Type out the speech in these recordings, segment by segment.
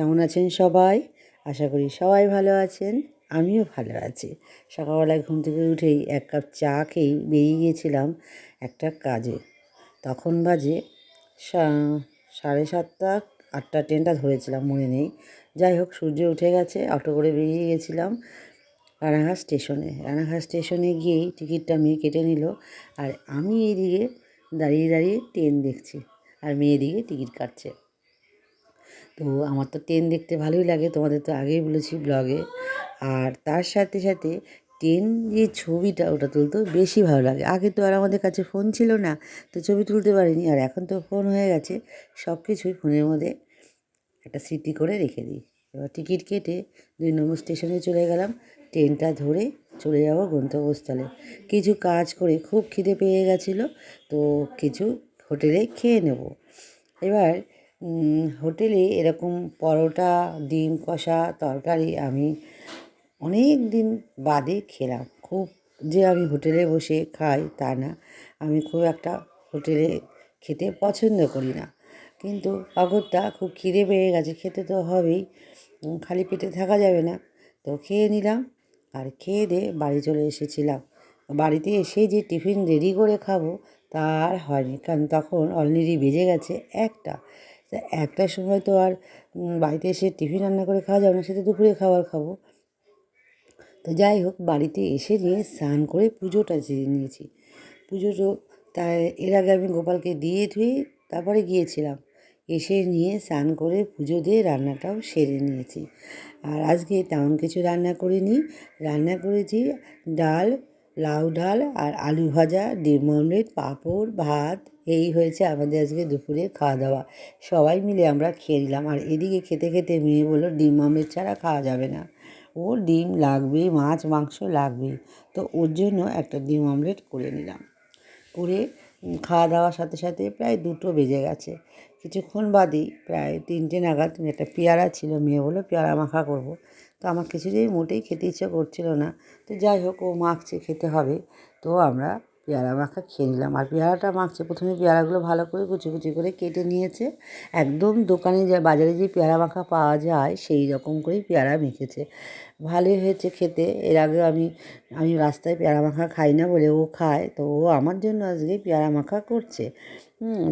কেমন আছেন সবাই? আশা করি সবাই ভালো আছেন, আমিও ভালো আছি। সকালবেলায় ঘুম থেকে উঠেই এক কাপ চা খেয়েই বেরিয়ে গিয়েছিলাম একটা কাজে। তখন বাজে সাড়ে সাতটা, আটটা ট্রেনটা ধরেছিলাম, মনে নেই। যাই হোক, সূর্য উঠে গেছে, অটো করে বেরিয়ে গেছিলাম রানাঘাট স্টেশনে। রানাঘাট স্টেশনে গিয়েই টিকিটটা মেয়ে কেটে নিল আর আমি এইদিকে দাঁড়িয়ে দাঁড়িয়ে ট্রেন দেখছি আর মেয়ে এদিকে টিকিট কাটছে। তো আমার তো ট্রেন দেখতে ভালোই লাগে, তোমাদের তো আগেই বলেছি ব্লগে আর তার সাথে সাথে ট্রেন যে ছবিটা, ওটা তুলতেও বেশি ভালো লাগে। আগে তো আর আমাদের কাছে ফোন ছিল না, তো ছবি তুলতে পারিনি। আর এখন তো ফোন হয়ে গেছে সব কিছুই ফোনের মধ্যে একটা স্মৃতি করে রেখে দিই। এবার টিকিট কেটে দুই নম্বর স্টেশনে চলে গেলাম, ট্রেনটা ধরে চলে যাব গন্তব্যস্থলে। কিছু কাজ করে খুব খিদে পেয়ে গেছিল, তো কিছু হোটেলে খেয়ে নেব। এবার হোটেলে এরকম পরোটা, ডিম কষা, তরকারি আমি অনেক দিন বাদে খেলাম। খুব যে আমি হোটেলে বসে খাই তা না। আমি খুব একটা হোটেলে খেতে পছন্দ করি না। কিন্তু অগত্যা খুব খিদে পেয়ে গেছে। খেতে তো হবেই। খালি পেটে থাকা যাবে না। তো খেয়ে নিলাম আর খেয়ে দিয়ে বাড়ি চলে এসেছিলাম। বাড়িতে এসে যে টিফিন রেডি করে খাব তার হয়নি। কারণ তখন অলরেডি বেজে গেছে একটা। তা একটার সময় তো আর বাড়িতে এসে টিফিন রান্না করে খাওয়া যাবে না সেটা দুপুরে খাবার খাব। তো যাই হোক, বাড়িতে এসে নিয়ে স্নান করে পুজোটা সেরে নিয়েছি। পুজোটো তাই এর আগে আমি গোপালকে দিয়ে ধুয়ে তারপরে গিয়েছিলাম। এসে নিয়ে স্নান করে পুজো দিয়ে রান্নাটাও সেরে নিয়েছি। আর আজকে তেমন কিছু রান্না করিনি। রান্না করেছি ডাল লাউ ডাল আর আলু ভাজা, ডিম অমলেট, পাঁপড়, ভাত, এই হয়েছে আমাদের আজকে দুপুরে খাওয়া দাওয়া সবাই মিলে আমরা খেয়ে নিলাম। আর এদিকে খেতে খেতে মেয়ে বলল, ডিম অমলেট ছাড়া খাওয়া যাবে না। ও ডিম লাগবে মাছ, মাংস লাগবে তো ওর জন্য একটা ডিম অমলেট করে নিলাম। করে খাওয়া দাওয়ার সাথে সাথে প্রায় দুটো বেজে গেছে। কিছুক্ষণ বাদেই প্রায় তিনটে নাগাদ একটা পেয়ারা ছিল, মেয়ে বলল, পেয়ারা মাখা করব। তো আমার কিছুতেই মোটেই খেতে ইচ্ছে করছিল না। তো যাই হোক, ও মাখছে, খেতে হবে। তো আমরা পেয়ারা মাখা খেয়ে নিলাম। আর পেয়ারাটা মাখছে, প্রথমে পেয়ারাগুলো ভালো করে কুচি কুচি করে কেটে নিয়েছে। একদম দোকানে যা, বাজারে যে পেয়ারা মাখা পাওয়া যায়, সেই রকম করেই পেয়ারা মেখেছে। ভালোই হয়েছে খেতে। এর আগে আমি আমি রাস্তায় পেয়ারা মাখা খাই না বলে ও খায়, তো ও আমার জন্য আজকে পেয়ারা মাখা করছে।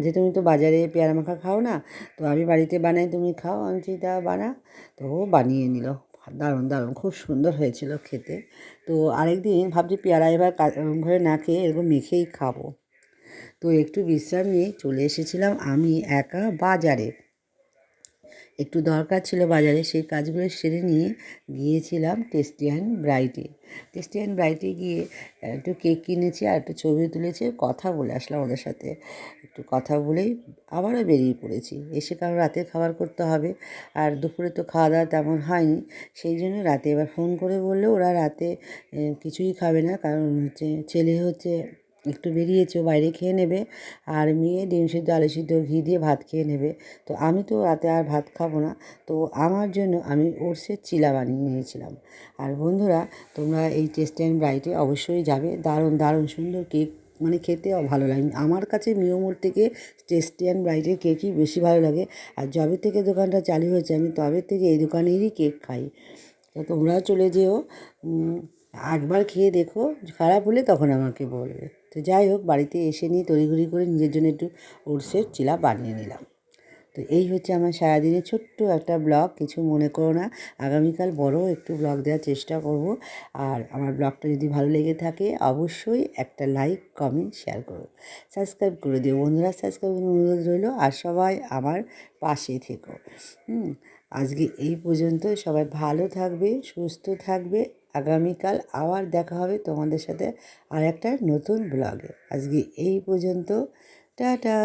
যে তুমি তো বাজারে পেয়ারা মাখা খাও না, তো আমি বাড়িতে বানাই, তুমি খাও, আমি তা বানা। তো ও বানিয়ে নিল। দারুণ দারুণ। খুব সুন্দর হয়েছিল খেতে। তো আরেকদিন ভাবছি পেয়ারা এবার ঘরে না খেয়ে এরকম মেখেই খাব। তো একটু বিশ্রাম নিয়ে চলে এসেছিলাম আমি একা বাজারে। একটু দরকার ছিল বাজারে, সেই কাজগুলো সেরে নিয়ে গিয়েছিলাম টেস্টিয়ান ব্রাইটে। টেস্টিয়ান ব্রাইটে গিয়ে একটু কেক কিনেছি আর একটু ছবি তুলেছি, কথা বলে আসলাম ওদের সাথে। একটু কথা বলেই আবারও বেরিয়ে পড়েছি। এসে কারণ রাতের খাবার করতে হবে। আর দুপুরে তো খাওয়া দাওয়া তেমন হয়নি। সেই জন্য রাতে এবার ফোন করে বলল, ওরা রাতে কিছুই খাবে না। কারণ হচ্ছে, ছেলে হচ্ছে একটু বেরিয়েছে, ও বাইরে খেয়ে নেবে। আর মেয়ে ডিম সিদ্ধ, আলু সিদ্ধ, ঘি দিয়ে ভাত খেয়ে নেবে। তো আমি তো রাতে আর ভাত খাব না। তো আমার জন্য আমি ওটসের চিলা বানিয়ে নিয়েছিলাম। আর বন্ধুরা, তোমরা এই টেস্ট অ্যান্ড ব্রাইটে অবশ্যই যাবে। দারুণ দারুণ সুন্দর কেক মানে খেতে ভালো লাগে। আমার কাছে মিওমোর থেকে টেস্টি অ্যান্ড ব্রাইটের কেকই বেশি ভালো লাগে। আর যবে থেকে দোকানটা চালু হয়েছে, আমি তবে থেকে এই দোকানেরই কেক খাই। তো তোমরা চলে যেও। একবার খেয়ে দেখো, খারাপ হলে তখন আমাকে বলবে। তো যাই হোক, বাড়িতে এসে নিয়ে তড়িঘড়ি করে নিজের জন্য একটু ওটসের চিলা বানিয়ে নিলাম। তো এই হচ্ছে আমার সারাদিনের ছোট্ট একটা ব্লগ। কিছু মনে করো না। আগামীকাল বড় একটু ব্লগ দেওয়ার চেষ্টা করব। আর আমার ব্লগটা যদি ভালো লেগে থাকে, অবশ্যই একটা লাইক, কমেন্ট, শেয়ার করো। সাবস্ক্রাইব করে দিও। বন্ধুরা, সাবস্ক্রাইব অনুরোধ রইল। আর সবাই আমার পাশে থেকো। হুম, আজকে এই পর্যন্ত। সবাই ভালো থাকবে, সুস্থ থাকবে। আগামীকাল আবার দেখা হবে তোমাদের সাথে আর একটা নতুন ব্লগে। আজকে এই পর্যন্ত। টাটা!